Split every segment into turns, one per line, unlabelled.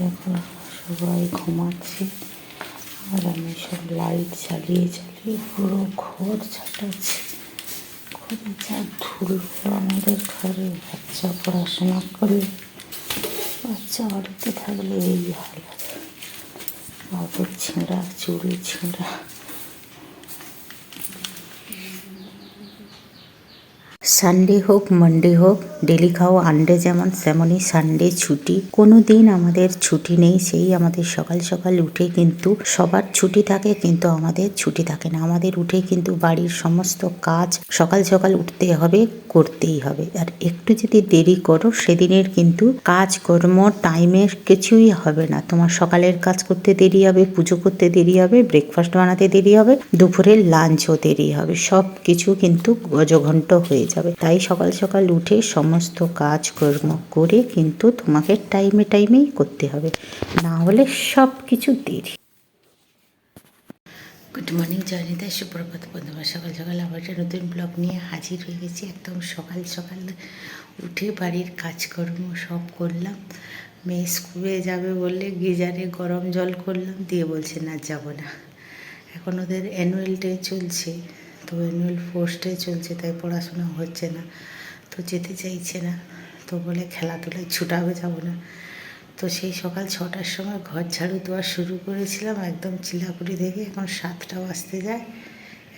দেখো সবাই ঘুমাচ্ছে। আর আমি সব লাইট চালিয়ে চালিয়ে পুরো ঘর ছাটাচ্ছি ঘরে যা ধুলো, আমাদের ঘরে বাচ্চা পড়াশোনা করে বাচ্চা বাড়িতে থাকলে এই হাল। কাপড় ছেঁড়া চুড়ি ছেঁড়া। সানডে হোক মানডে হোক ডেলি খাও আন্ডে যেমন তেমনই সানডে ছুটি। কোনো দিন আমাদের ছুটি নেই, সেই আমাদের সকাল সকাল উঠে কিন্তু সবার ছুটি থাকে, কিন্তু আমাদের ছুটি থাকে না। আমাদের উঠে কিন্তু বাড়ির সমস্ত কাজ সকাল সকাল উঠতে হবে, করতেই হবে। আর একটু যদি দেরি করো, সেদিনের কিন্তু কাজকর্ম টাইমের কিছুই হবে না। তোমার সকালের কাজ করতে দেরি হবে, পুজো করতে দেরি হবে ব্রেকফাস্ট বানাতে দেরি হবে, দুপুরের লাঞ্চও দেরি হবে। সব কিছু কিন্তু গজঘণ্ট হয়ে যাবে। তাই সকাল সকাল উঠে সমস্ত কাজকর্ম করে কিন্তু তোমাকে টাইমে টাইমেই করতে হবে। না হলে সব কিছু দেরি। গুড মর্নিং জয়নিতা সুপ্রভাত বন্ধুরা সকাল সকাল আবার একটা নতুন ব্লগ নিয়ে হাজির হয়ে গেছি। একদম সকাল সকাল উঠে বাড়ির কাজকর্ম সব করলাম। মেয়ে স্কুলে যাবে বললে গিজারে গরম জল করলাম। দিয়ে বলছে, না, যাব না। এখন ওদের অ্যানুয়াল ডে চলছে। তো অ্যানুয়াল পোস্টে চলছে, তাই পড়াশোনা হচ্ছে না। তো যেতে চাইছে না, তো বলে খেলাধুলায় ছুটাবে, যাব না। তো সেই সকাল ছটার সময় ঘর ঝাড়ু দেওয়া শুরু করেছিলাম, একদম চিলাপুরি থেকে এখন সাতটা বাজতে যায়।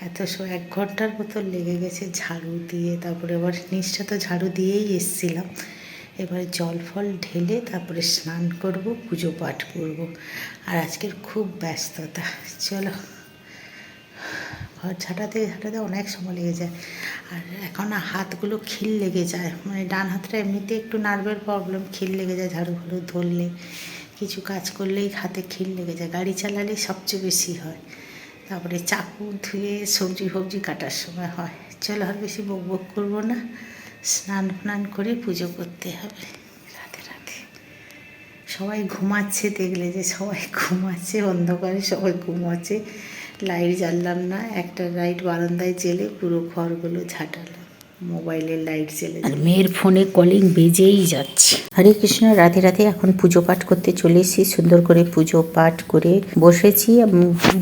এত এক ঘণ্টার মতো লেগে গেছে ঝাড়ু দিয়ে, তারপরে আবার নিচটা তো ঝাড়ু দিয়েই এসছিলাম। এবারে জল ফল ঢেলে তারপরে স্নান করব, পুজো পাঠ করব। আর আজকের খুব ব্যস্ততা, চলো। ঘর ঝাঁটাতে ঝাঁটাতে অনেক সময় লেগে যায়। আর এখন হাতগুলো খিল লেগে যায়। মানে ডান হাতটা এমনিতে একটু নার্ভের প্রবলেম খিল লেগে যায় ঝাড়ু ফাড়ু ধরলে। কিছু কাজ করলেই হাতে খিল লেগে যায়। গাড়ি চালালে সবচেয়ে বেশি হয়। তারপরে চাকু ধুয়ে সবজি ফবজি কাটার সময় হয়। চলো আর বেশি বক বক করব না। স্নান ফান করে পুজো করতে হবে। রাতে রাতে সবাই ঘুমাচ্ছে, দেখলে যে সবাই ঘুমাচ্ছে, অন্ধকারে সবাই ঘুমাচ্ছে। লাইট জ্বাললাম না একটা লাইট বারান্দায় জেলে পুরো ঘরগুলো ঝাঁটালাম মোবাইলের লাইট জেলে আর মেয়ের ফোনে কলিং বেজেই যাচ্ছে। হরে কৃষ্ণ রাতে রাতে এখন পুজো পাঠ করতে চলে এসেছি। সুন্দর করে পুজো পাঠ করে বসেছি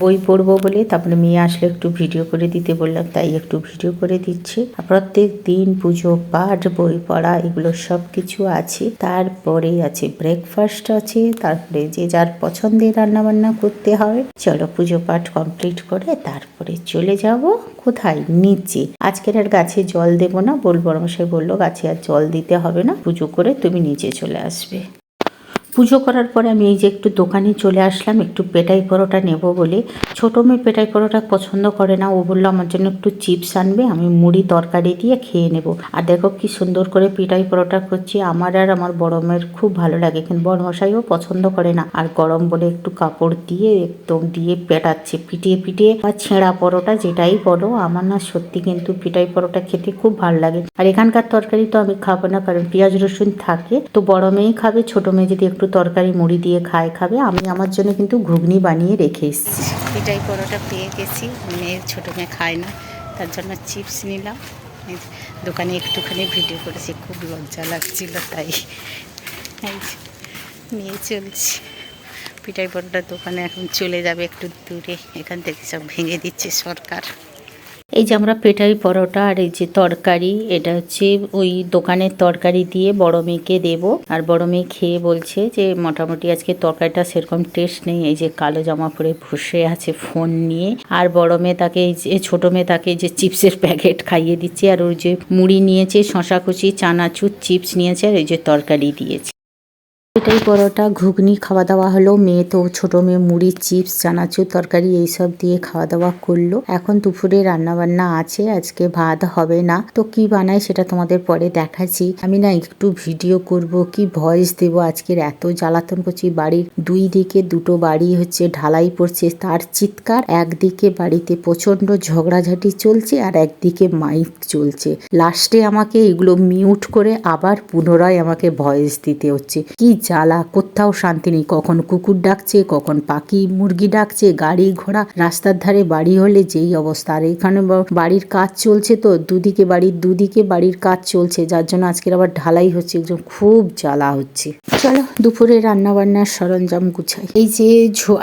বই পড়ব বলে। তারপরে মেয়ে আসলে একটু ভিডিও করে দিতে বললাম তাই একটু ভিডিও করে দিচ্ছি। প্রত্যেক দিন পুজো পাঠ বই পড়া এগুলো সব কিছু আছে। তারপরে আছে ব্রেকফাস্ট আছে তারপরে যে যার পছন্দের রান্না বান্না করতে হয়। চলো পুজো পাঠ কমপ্লিট করে তারপরে চলে যাব কোথায়? নিচে। আজকের আর গাছে জল দেবো না বলব সে বলল, গাছে আর জল দিতে হবে না, পুজো করে তুমি নিচে চলে আসবে। পুজো করার পরে আমি এই যে একটু দোকানে চলে আসলাম, একটু পেটাই পরোটা নেব বলে। ছোটো মেয়ে পেটাই পরোটা পছন্দ করে না, ও বলল আমার জন্য একটু চিপস আনবে, আমি মুড়ি তরকারি দিয়ে খেয়ে নেব। আর দেখো কি সুন্দর করে পেটাই পরোটা করছি, আমার আর আমার বড় মেয়ের খুব ভালো লাগে কিন্তু বড় মশাইও পছন্দ করে না। আর গরম বলে একটু কাপড় দিয়ে, একদম দিয়ে পেটাচ্ছে, পিটিয়ে পিটিয়ে। বা ছেঁড়া পরোটা যেটাই বলো, আমার না সত্যি কিন্তু পিটাই পরোটা খেতে খুব ভালো লাগে। আর এখানকার তরকারি তো আমি খাব না, কারণ পেঁয়াজ রসুন থাকে, তো বড় মেয়েই খাবে, ছোট মেয়ে যদি একটু তরকারি মুড়ি দিয়ে খায়, খাবে। আমি আমার জন্য কিন্তু ঘুগনি বানিয়ে রেখে এসেছি। পিটাই পরোটা পেয়ে গেছি। মেয়ের ছোট মেয়ে খায় না, তার জন্য চিপস নিলাম। দোকানে একটুখানি ভিডিও করেছি, খুব লজ্জা লাগছিল তাই। নিয়ে চলছি। পিটাই পরোটার দোকানে এখন চলে যাবে একটু দূরে। এখান থেকে সব ভেঙে দিচ্ছে সরকার। এই যে আমরা পেটাই পরোটা আর এই যে তরকারি, এটা হচ্ছে ওই দোকানের তরকারি দিয়ে বড় মেয়েকে দেব। আর বড় মেয়ে খেয়ে বলছে যে, মোটামুটি আজকে তরকারিটা সেরকম টেস্ট নেই। এই যে কালো জামা পরে বসে আছে ফোন নিয়ে। আর বড় মেয়ে তাকে এই যে ছোট মেয়ে তাকে যে চিপসের প্যাকেট খাইয়ে দিচ্ছে। আর ওই যে মুড়ি নিয়েছে, শশা কুচি, চানাচুর, চিপস নিয়েছে আর এই যে তরকারি দিয়েছে। এটাই পরোটা, ঘুগনি খাওয়া দাওয়া হলো। মেয়ে তো ছোট মেয়ে, মুড়ি, চিপস, চানাচুর, তরকারি এইসব দিয়ে খাওয়া দাওয়া করল। এখন দুপুরে রান্না বান্না আছে, আজকে ভাত হবে না। তো কি বানাই সেটা তোমাদের পরে দেখাচ্ছি। আমি না একটু ভিডিও করব, কি ভয়েস দেব আজকের এত জ্বালাতন করছি বাড়ির দুই দিকে, দুটো বাড়ি হচ্ছে ঢালাই পড়ছে। তার চিৎকার, একদিকে বাড়িতে প্রচণ্ড ঝগড়াঝাটি চলছে আর একদিকে মাইক চলছে। লাস্টে আমাকে এগুলো মিউট করে আবার পুনরায় আমাকে ভয়েস দিতে হচ্ছে। কি জ্বালা, কোথাও শান্তি নেই। কখন কুকুর ডাকছে, কখন পাখি, মুরগি ডাকছে, গাড়ি ঘোড়া, রাস্তার ধারে বাড়ি হলে যেই অবস্থা। আর এখানে বাড়ির কাজ চলছে তো, দুদিকে বাড়ির দুদিকে বাড়ির কাজ চলছে, যার জন্য আজকের আবার ঢালাই হচ্ছে, একদম খুব জ্বালা হচ্ছে। চলো, দুপুরে রান্না বান্নার সরঞ্জাম গুছাই। এই যে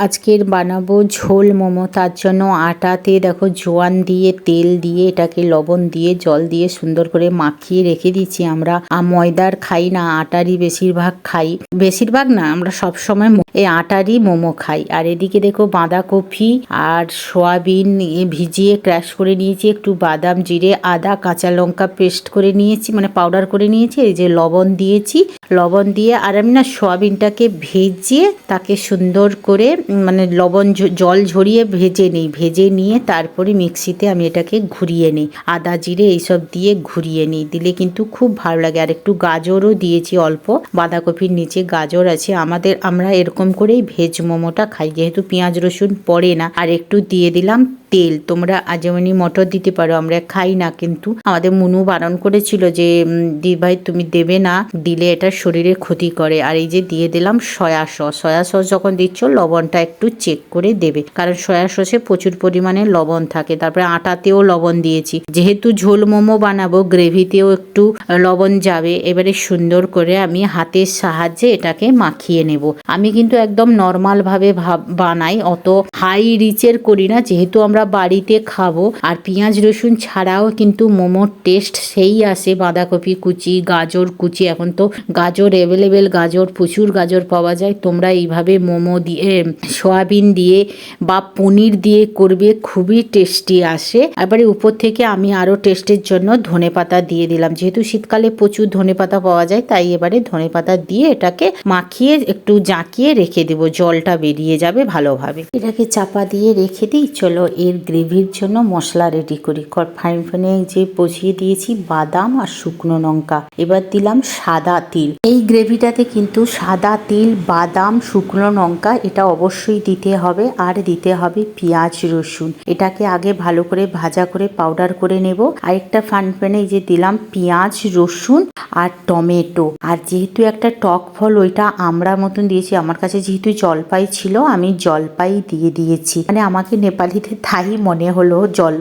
আজকের বানাবো ঝোল মোমো, তার জন্য আটাতে দেখো জোয়ান দিয়ে, তেল দিয়ে, এটাকে লবণ দিয়ে, জল দিয়ে সুন্দর করে মাখিয়ে রেখে দিচ্ছি আমরা। ময়দার খাই না, আটারই বেশিরভাগ খাই। বেশিরভাগ না, আমরা সব সময় এই আটারই মোমো খাই। আর এদিকে দেখো বাঁধাকপি আর সোয়াবিন ভিজিয়ে ক্র্যাশ করে নিয়েছি, একটু বাদাম, জিরে, আদা, কাঁচা লঙ্কা পেস্ট করে নিয়েছি মানে পাউডার করে নিয়েছি, এই যে লবণ দিয়েছি। লবণ দিয়ে, আর আমি না সোয়াবিনটাকে ভেজে তাকে সুন্দর করে মানে লবণ জল ঝরিয়ে ভেজে নিই, ভেজে নিয়ে তারপরে মিক্সিতে আমি এটাকে ঘুরিয়ে নিই। আদা জিরে এইসব দিয়ে ঘুরিয়ে নিই, দিলে কিন্তু খুব ভালো লাগে। আর একটু গাজরও দিয়েছি অল্প, বাঁধাকপির নিচে গাজর আছে। আমাদের, আমরা এরকম করেই ভেজ মোমোটা খাই, যেহেতু পেঁয়াজ রসুন পড়ে না। আর একটু দিয়ে দিলাম তেল, তোমরা আজমনি মটর দিতে পারো, আমরা খাই না কিন্তু। আমাদের মুনু বারণ করেছিল যে দি ভাই, তুমি দেবে না, দিলে এটা শরীরে ক্ষতি করে। আর এই যে দিয়ে দিলাম সয়া সস। সয়া সস যখন দিচ্ছ, লবণটা একটু চেক করে দেবে। কারণ সয়া সসে প্রচুর পরিমাণে লবণ থাকে। তারপরে আটাতেও লবণ দিয়েছি। যেহেতু ঝোল মোমো বানাবো, গ্রেভিতেও একটু লবণ যাবে। এবারে সুন্দর করে আমি হাতের সাহায্যে এটাকে মাখিয়ে নেব। আমি কিন্তু একদম নর্মাল ভাবে ভাব, বানাই, অত হাই রিচের করি না। যেহেতু আমরা বাড়িতে খাব। আর পেঁয়াজ, রসুন ছাড়াও কিন্তু মোমোর টেস্ট সেই আসে। বাঁধাকপি কুচি, গাজর কুচি, এখন তো গাজর অ্যাভেলেবেল গাজর, প্রচুর গাজর পাওয়া যায়। তোমরা এইভাবে মোমো দিয়ে, সয়াবিন দিয়ে বা পনির দিয়ে করবে, খুবই টেস্টি আসে। এবারে উপর থেকে আমি আরও টেস্টের জন্য ধনে পাতা দিয়ে দিলাম। যেহেতু শীতকালে প্রচুর ধনে পাতা পাওয়া যায়, তাই এবারে ধনে পাতা দিয়ে এটাকে মাখিয়ে একটু জাঁকিয়ে রেখে দেবো। জলটা বেরিয়ে যাবে ভালোভাবে। এটাকে চাপা দিয়ে রেখে দিই। চলো এর গ্রেভির জন্য মশলা রেডি করি। ফাইন ফাইনে যে বসিয়ে দিয়েছি বাদাম আর শুকনো লঙ্কা। এবার দিলাম সাদা তিল। এই গ্রেভিটাতে কিন্তু সাদা তিল, বাদাম, শুকনো লঙ্কা, এটা অবশ্যই দিতে হবে। আর দিতে হবে পেঁয়াজ, রসুন। এটাকে আগে ভালো করে ভাজা করে পাউডার করে নেব। আরেকটা ফান প্যানে যে দিলাম পেঁয়াজ, রসুন আর টমেটো। আর যেহেতু একটা টক ফল, ওইটা আমরা মতন দিয়েছি, আমার কাছে যেহেতু জলপাই ছিল, আমি জলপাই দিয়ে দিয়েছি। মানে আমাকে নেপালিতে তাই মনে হলো জল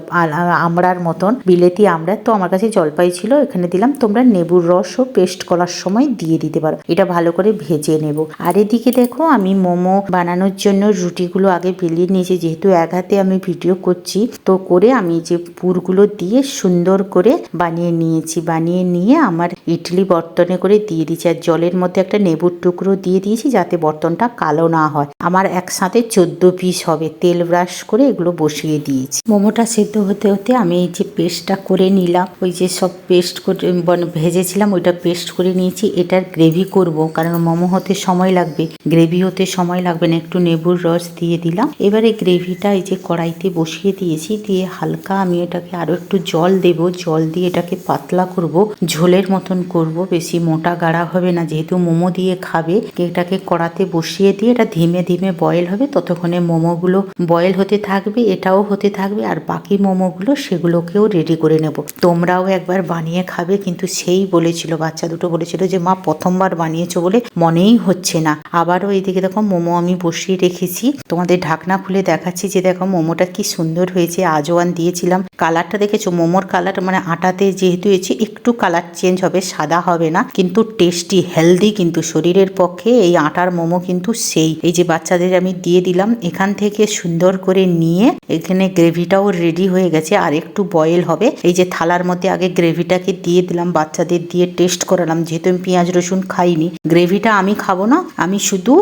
আমড়ার মতন। বিলেতি আমরা তো আমার কাছে জলপাই ছিল, এখানে দিলাম। তোমরা লেবুর রসও পেস্ট করার সময় দিয়ে দিতে পারো। এটা ভালো করে ভেজে নেব। আর এদিকে দেখো, আমি মোমো বানানোর জন্য রুটিগুলো আগে বেলিয়ে নিয়েছি। যেহেতু এক হাতে আমি ভিডিও করছি, তো করে আমি যে পুরগুলো দিয়ে সুন্দর করে বানিয়ে নিয়েছি। বানিয়ে নিয়ে আমার ইডলি বর্তনে করে দিয়ে দিয়েছি। আর জলের মধ্যে একটা নেবুর টুকরো দিয়ে দিয়েছি, যাতে বর্তনটা কালো না হয়। আমার একসাথে চোদ্দ পিস হবে। তেল ব্রাশ করে এগুলো বসিয়ে দিয়েছি। মোমোটা সেদ্ধ হতে হতে আমি এই যে পেস্টটা করে নিলাম, ওই যে সব পেস্ট করে ভেজেছিলাম, ওইটা পেস্ট করে নিয়েছি। এটার গ্রেভি করব কারণ মোমো হতে সময় লাগবে। গ্রেভি হতে সময় লাগবে না, একটু নেবুর রস দিয়ে দিলাম। এবারে গ্রেভিটা এই যে কড়াইতে বসিয়ে দিয়েছি, দিয়ে হালকা আমি এটাকে আরও একটু জল দেব। জল দিয়ে এটাকে পাতলা করব, ঝোলের মতন করব। বেশি মোটা গাড়া হবে না, যেহেতু মোমো দিয়ে খাবে, এটাকে কড়াতে বসিয়ে দিয়ে এটা ধীমে ধীমে বয়েল হবে। ততক্ষণে মোমোগুলো বয়েল হতে থাকবে। এটাও হতে থাকবে আর বাকি মোমোগুলো সেগুলোকেও রেডি করে নেব। তোমরাও একবার বানিয়ে খাবে, কিন্তু সেই বলেছিল, বাচ্চা দুটো বলেছিল যে, মা, প্রথমবার বানিয়েছো বলে মনেই হচ্ছে না। আবারও এইদিকে দেখো, মোমো আমি বসিয়ে রেখেছি। তোমাদের ঢাকনা খুলে দেখাচ্ছি যে, দেখো, মোমোটা কি সুন্দর হয়েছে। আজওয়ান দিয়েছিলাম। কালারটা দেখেছ? মোমোর কালার মানে আটাতে যেহেতু এসে একটু কালার চেঞ্জ হবে, সাদা হবে না, কিন্তু টেস্টি, হেলদি কিন্তু শরীরের পক্ষে এই আটার মোমো কিন্তু সেই। এই যে বাচ্চাদের আমি দিয়ে দিলাম, এখান থেকে সুন্দর করে নিয়ে এখানে গ্রেভিটাও রেডি হয়ে গেছে, আর একটু বয়েল হবে। এই যে থালার মধ্যে আগে গ্রেভিটাকে দিয়ে দিলাম, বাচ্চাদের দিয়ে টেস্ট করালাম, যেহেতু আমি পেঁয়াজ রসুন খাইনি। গ্রেভিটা আমি খাব না, আমি শুধু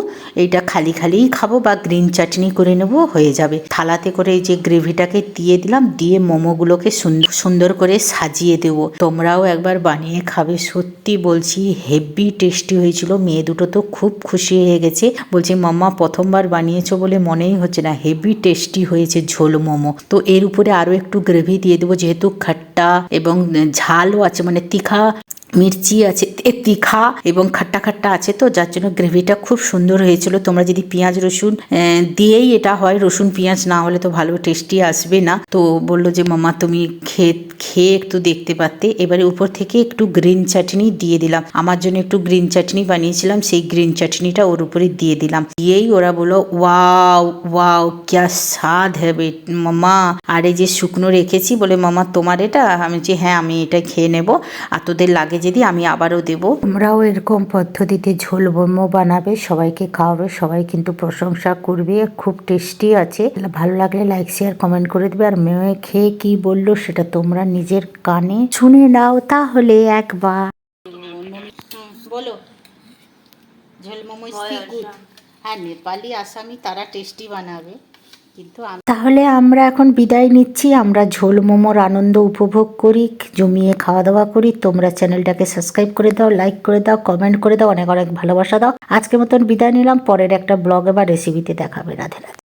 এইটা খালি খালিই খাব বা গ্রিন চাটনি করে নেব, হয়ে যাবে। থালাতে করে এই যে গ্রেভিটাকে দিয়ে দিলাম, দিয়ে মোমোগুলোকে সুন্দর সুন্দর করে সাজিয়ে দেব। তোমরাও একবার বানিয়ে খাবে, সত্যি বলছি, হেভি টেস্টি হয়েছিল। মেয়ে দুটো তো খুব খুশি হয়ে গেছে। বলছে, মাম্মা, প্রথমবার বানিয়েছো বলে মনেই হচ্ছে না, হেভি টেস্টি হয়েছে ঝোল। মোমো। তো এর উপরে আরও একটু গ্রেভি দিয়ে দেবো, যেহেতু খাট্টা এবং ঝালও আছে মানে তিখা মির্চি আছে তীখা এবং খাট্টা খাট্টা আছে তো, যার জন্য গ্রেভিটা খুব সুন্দর হয়েছিল। তোমরা যদি পেঁয়াজ, রসুন দিয়েই এটা হয়, রসুন, পেঁয়াজ না হলে তো ভালো টেস্টি আসবে না। তো বলল যে মামা তুমি খেয়ে খেয়ে একটু দেখতে পারতে। এবারে উপর থেকে একটু গ্রিন চাটনি দিয়ে দিলাম। আমার জন্য একটু গ্রিন চাটনি বানিয়েছিলাম, সেই গ্রিন চাটনিটা ওর উপরে দিয়ে দিলাম। দিয়েই ওরা বলল, ওয়াও ওয়াও, ক্যা স্বাদ হবে মামা আর এই যে শুকনো রেখেছি বলে মামা তোমার এটা? আমি যে হ্যাঁ আমি এটা খেয়ে নেব। আর তোদের লাগে যদি আমি আবারও দেবো।
তোমরাও এরকম পদ্ধতিতে ঝোল মোমো বানাবে সবাইকে খাওয়াবে সবাই কিন্তু প্রশংসা করবে খুব টেস্টি আছে। ভালো লাগলে লাইক শেয়ার কমেন্ট করে দেবে। আর মেয়ে খেয়ে কি বলল সেটা তোমরা নিজের কানে শুনে নাও তাহলে একবার।
বলো। ঝোল মোমো গুড হ্যাঁ নেপালি আসামি তারা টেস্টি বানাবে। কিন্তু
তাহলে আমরা এখন বিদায় নিচ্ছি। আমরা ঝোল, মোমোর আনন্দ উপভোগ করি, জমিয়ে খাওয়া দাওয়া করি। তোমরা চ্যানেলটাকে সাবস্ক্রাইব করে দাও, লাইক করে দাও, কমেন্ট করে দাও, অনেক অনেক ভালোবাসা দাও। আজকের মতন বিদায় নিলাম। পরের একটা ব্লগে বা রেসিপিতে দেখাবে। রাধে রাধে।